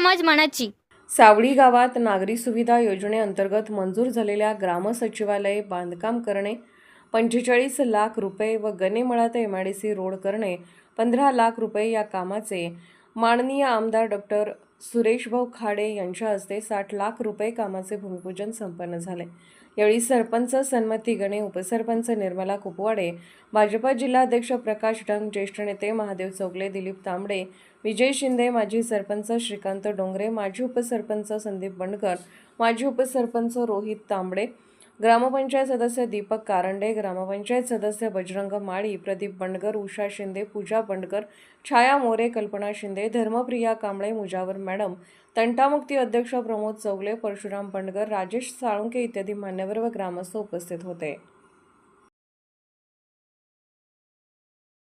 मानाची. सावळी गावात नागरी सुविधा योजनेअंतर्गत मंजूर झालेल्या ग्रामसचिवालय बांधकाम करणे पंचेचाळीस लाख रुपये व गणेमळा ते M I D C road करणे पंधरा लाख रुपये या कामाचे माननीय आमदार डॉक्टर सुरेशभाऊ खाडे यांच्या हस्ते साठ लाख रुपये कामाचे भूमिपूजन संपन्न झाले. यावेळी सरपंच सन्मती गणे उपसरपंच निर्मला कुपवाडे भाजपा जिल्हाध्यक्ष प्रकाश डंग ज्येष्ठ नेते महादेव चौगले दिलीप तांबडे विजय शिंदे माजी सरपंच श्रीकांत डोंगरे माजी उपसरपंच संदीप बंडकर माजी उपसरपंच रोहित तांबडे ग्रामपंचायत सदस्य दीपक कारंडे ग्रामपंचायत सदस्य बजरंग माळी प्रदीप बंडकर उषा शिंदे पूजा बंडकर छाया मोरे कल्पना शिंदे धर्मप्रिया कांबळे मुजावर मॅडम तंटामुक्ती अध्यक्ष प्रमोद चौगले परशुराम बंडकर राजेश साळुंके इत्यादी मान्यवर व ग्रामस्थ उपस्थित होते.